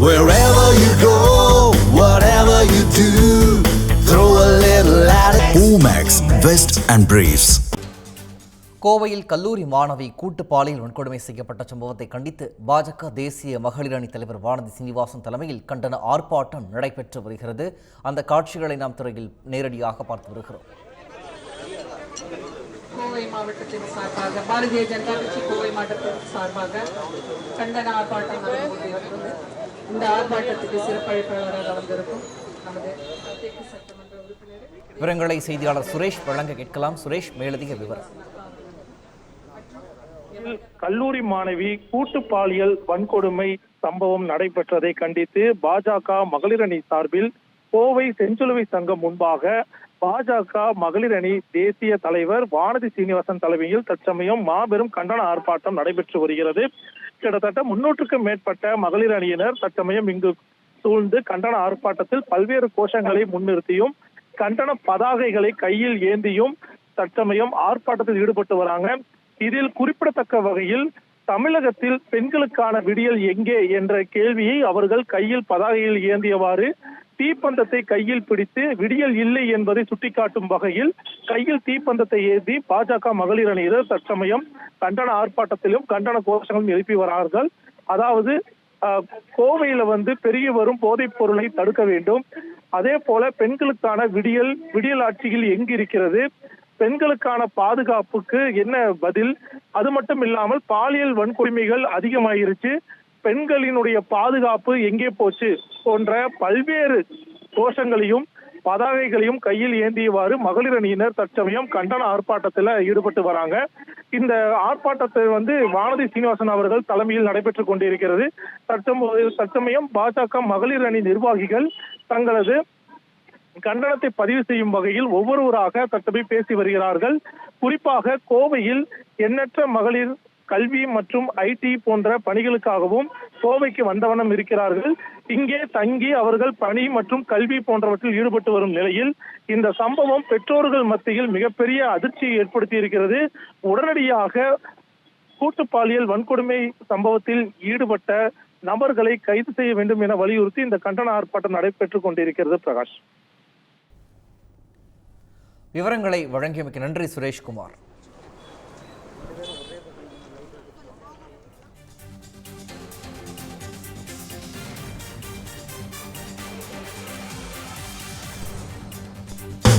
Wherever you go, whatever you do, throw a little at it. Omax, Vest and Briefs. கோவையில் கல்லூரி மாணவி கூட்டு பாலியல் வன்கொடுமை செய்யப்பட்ட சம்பவத்தை கண்டித்து பாஜக தேசிய மகளிர் அணி தலைவர் வானதி சீனிவாசன் தலைமையில் கண்டன ஆர்ப்பாட்டம் நடைபெற்று வருகிறது அந்த காட்சிகளை நாம் துறையில் நேரடியாக பார்த்து வருகிறோம் கோவை மாவட்டத்தின் சார்பாக பாரதிய ஜனதா கட்சி கோவை மாவட்டத்தின் சார்பாக கண்டன ஆர்ப்பாட்டம் நடந்து இந்த ஆர்ப்பாட்டத்துக்கு சிறப்பழைப்பாளராக வந்திருக்கும் நமது சட்டமன்ற உறுப்பினர் விவரங்களை செய்தியாளர் சுரேஷ் வழங்க கேட்கலாம். சுரேஷ் மேலதிக விவரம். கல்லூரி மாணவி கூட்டு பாலியல் வன்கொடுமை சம்பவம் நடைபெற்றதை கண்டித்து பாஜக மகளிர் அணி சார்பில் கோவை செஞ்சிலுவை சங்கம் முன்பாக பாஜக மகளிர் அணி தேசிய தலைவர் வானதி சீனிவாசன் தலைமையில் தற்சமயம் மாபெரும் கண்டன ஆர்ப்பாட்டம் நடைபெற்று வருகிறது. கிட்டத்தட்ட முன்னூற்றுக்கும் மேற்பட்ட மகளிர் அணியினர் தற்சமயம் இங்கு சூழ்ந்து கண்டன ஆர்ப்பாட்டத்தில் பல்வேறு கோஷங்களை முன்னிறுத்தியும் கண்டன பதாகைகளை கையில் ஏந்தியும் தற்சமயம் ஆர்ப்பாட்டத்தில் ஈடுபட்டு வராங்க. இதில் குறிப்பிடத்தக்க வகையில் தமிழகத்தில் பெண்களுக்கான விடியல் எங்கே என்ற கேள்வியை அவர்கள் கையில் பதாகையில் ஏந்தியவாறு தீப்பந்தத்தை கையில் பிடித்து விடியல் இல்லை என்பதை சுட்டிக்காட்டும் வகையில் கையில் தீப்பந்தத்தை ஏந்தி பாஜக மகளிர் அணியினர் தற்சமயம் கண்டன ஆர்ப்பாட்டத்திலும் கண்டன கோஷங்களும் எழுப்பி வரார்கள். அதாவது கோவையில வந்து பெருகி வரும் போதைப் பொருளை தடுக்க வேண்டும். அதே போல பெண்களுக்கான விடியல் விடியல் ஆட்சியில் எங்கு இருக்கிறது? பெண்களுக்கான பாதுகாப்புக்கு என்ன பதில்? அது மட்டும் இல்லாமல் பாலியல் வன்கொடுமைகள் அதிகமாயிருச்சு. பெண்களினுடைய பாதுகாப்பு எங்கே போச்சு போன்ற பல்வேறு கோஷங்களையும் பதாகைகளையும் கையில் ஏந்தியவாறு மகளிர் அணியினர் தற்சமயம் கண்டன ஆர்ப்பாட்டத்தில் ஈடுபட்டு வராங்க. இந்த ஆர்ப்பாட்டத்தை வந்து வானதி சீனிவாசன் அவர்கள் தலைமையில் நடைபெற்றுக் கொண்டிருக்கிறது. தற்சம்போது தற்சமயம் பாஜக மகளிர் அணி நிர்வாகிகள் தங்களது கண்டனத்தை பதிவு செய்யும் வகையில் ஒவ்வொருவராக தற்சமயம் பேசி வருகிறார்கள். குறிப்பாக கோவையில் எண்ணற்ற மகளிர் கல்வி மற்றும் ஐடி போன்ற பணிகளுக்காகவும் கோவைக்கு வந்தவண்ணம் இருக்கிறார்கள். இங்கே தங்கி அவர்கள் பணி மற்றும் கல்வி போன்றவற்றில் ஈடுபட்டு வரும் நிலையில் இந்த சம்பவம் பெற்றோர்கள் மத்தியில் மிகப்பெரிய அதிர்ச்சியை ஏற்படுத்தி இருக்கிறது உடனடியாக கூட்டு பாலியல் வன்கொடுமை சம்பவத்தில் ஈடுபட்ட நபர்களை கைது செய்ய வேண்டும் என வலியுறுத்தி இந்த கண்டன ஆர்ப்பாட்டம் நடைபெற்றுக் கொண்டிருக்கிறது பிரகாஷ். விவரங்களை வழங்கியமைக்கு நன்றி சுரேஷ்குமார்.